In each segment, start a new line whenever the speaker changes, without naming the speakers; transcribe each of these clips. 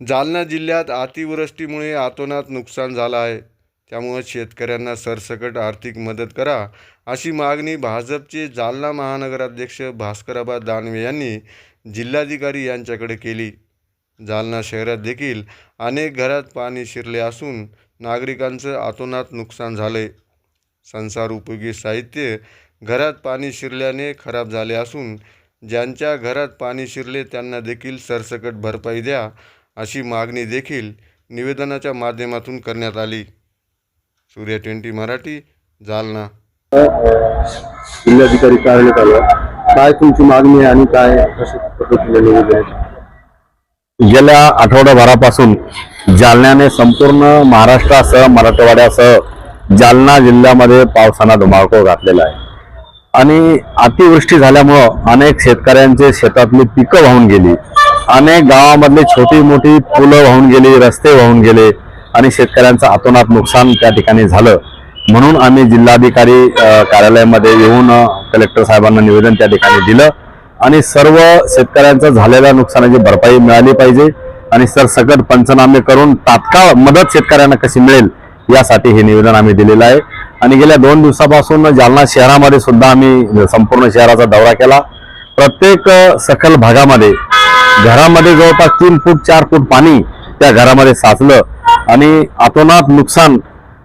जालना जिल्ह्यात अतिवृष्टीमुळे आतोनात नुकसान झालं आहे. त्यामुळं शेतकऱ्यांना सरसकट आर्थिक मदत करा अशी मागणी भाजपचे जालना महानगराध्यक्ष भास्कराबा दानवे यांनी जिल्हाधिकारी यांच्याकडे केली. जालना शहरात देखील अनेक घरात पाणी शिरले असून नागरिकांचं आतोनात नुकसान झाले संसार उपयोगी साहित्य घरात पाणी शिरल्याने खराब झाले असून ज्यांच्या घरात पाणी शिरले त्यांना देखील सरसकट भरपाई द्या अशी मागणी देखील निवेदनाच्या माध्यमातून करण्यात आली. सूर्य ट्वेंटी मराठी जालना.
जिल्हाधिकारी कार्यालयात आलो. काय तुमची मागणी आहे आणि काय कशा पद्धतीने निवेदन
गेल्या आठवड्याभरापासून जालन्याने संपूर्ण महाराष्ट्रासह मराठवाड्यासह जालना जिल्ह्यामध्ये पावसानं धुमाकूळ घातलेला आहे. आणि अतिवृष्टी झाल्यामुळं अनेक शेतकऱ्यांचे शेतातली पिकं वाहून गेली. अनेक गावामधले छोटी मोठी पुलं वाहून गेली रस्ते वाहून गेले आणि शेतकऱ्यांचं आतोनात नुकसान त्या ठिकाणी झालं. म्हणून आम्ही जिल्हाधिकारी कार्यालयामध्ये येऊन कलेक्टर साहेबांना निवेदन त्या ठिकाणी दिलं आणि सर्व शेतकऱ्यांचं झालेल्या नुकसानाची भरपाई मिळाली पाहिजे आणि सरसकट पंचनामे करून तात्काळ मदत शेतकऱ्यांना कशी मिळेल यासाठी हे निवेदन आम्ही दिलेलं आहे. आणि गेल्या दोन दिवसापासून जालना शहरामध्ये सुद्धा आम्ही संपूर्ण शहराचा दौरा केला. प्रत्येक सखल भागामध्ये घरामध्ये जवळपास तीन फूट चार फूट पाणी त्या घरामध्ये साचलं. आणि अतोनात नुकसान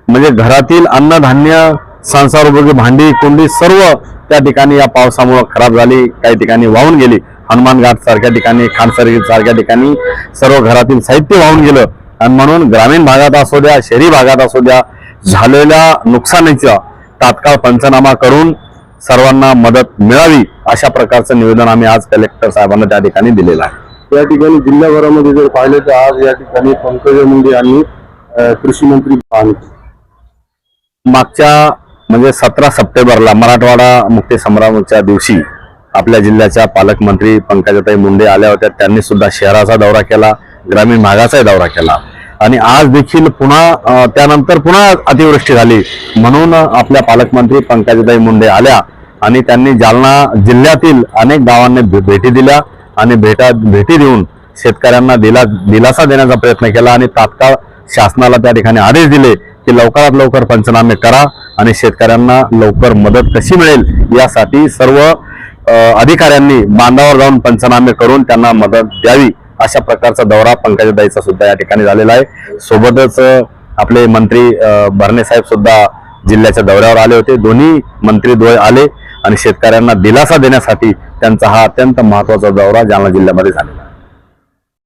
म्हणजे घरातील अन्नधान्य संसार उपयोगी भांडी कुंडी सर्व त्या ठिकाणी या पावसामुळे खराब झाली काही ठिकाणी वाहून गेली. हनुमान घाट सारख्या ठिकाणी खानसरगी सारख्या ठिकाणी सर्व घरातील साहित्य वाहून गेलं. आणि म्हणून ग्रामीण भागात असू द्या शहरी भागात असू द्या झालेल्या नुकसानीचा तात्काळ पंचनामा करून सर्वांना मदत मिळावी अशा प्रकारचं निवेदन आम्ही आज कलेक्टर साहेबांना त्या ठिकाणी दिलेलं आहे.
या ठिकाणी जिल्हाभरामध्ये जर पाहिलं तर आज या ठिकाणी पंकजा मुंडे यांनी कृषी मंत्री
मागच्या म्हणजे सतरा सप्टेंबरला मराठवाडा मुक्ती संग्रामच्या दिवशी आपल्या जिल्ह्याच्या पालकमंत्री पंकजाताई मुंडे आल्या होत्या. त्यांनी सुद्धा शहराचा दौरा केला ग्रामीण भागाचाही दौरा केला. आणि आज देखील पुन्हा त्यानंतर पुन्हा अतिवृष्टी झाली. म्हणून आपल्या पालकमंत्री पंकजाताई मुंडे आल्या आणि त्यांनी जालना जिल्ह्यातील अनेक गावांना भेटी दिल्या. आणि भेटा भेटी देऊन शेतकऱ्यांना दिला दिलासा देण्याचा प्रयत्न केला आणि तात्काळ शासनाला त्या ठिकाणी आदेश दिले की लवकरात लवकर पंचनामे करा आणि शेतकऱ्यांना लवकर मदत कशी मिळेल यासाठी सर्व अधिकाऱ्यांनी बांधावर जाऊन पंचनामे करून त्यांना मदत द्यावी अशा प्रकारचा दौरा पंकजाताईचा सुद्धा या ठिकाणी झालेला आहे. सोबतच आपले मंत्री अ, भरणे साहेब सुद्धा जिल्ह्याच्या दौऱ्यावर आले होते. दोन्ही मंत्री द्वय आले. आणि शेतकऱ्यांना दिलासा देण्यासाठी त्यांचा हा अत्यंत महत्त्वाचा दौरा जालना जिल्ह्यामध्ये झालेला आहे.